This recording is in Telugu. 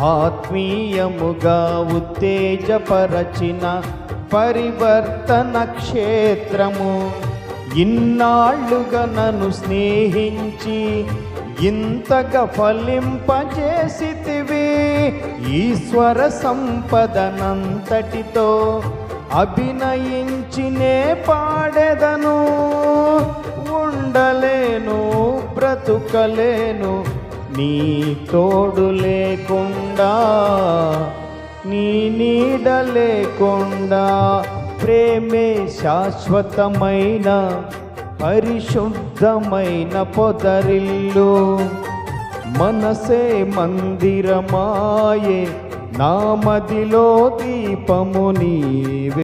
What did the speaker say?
ఆత్మీయముగా ఉత్తేజపరచిన పరివర్తన క్షేత్రము. ఇన్నాళ్ళుగా నన్ను స్నేహించి ఇంతగా ఫలింపజేసితివి. ఈశ్వర సంపదనంతటితో అభినయించినే పాడెదను. ఉండలేను బ్రతుకలేను నీ తోడు లేకుండా నీ నీడ లేకుండా ప్రేమే శాశ్వతమైన పరిశుద్ధమైన పొదరిల్లు. మనసే మందిరమాయే నామదిలో దీపము నీవే.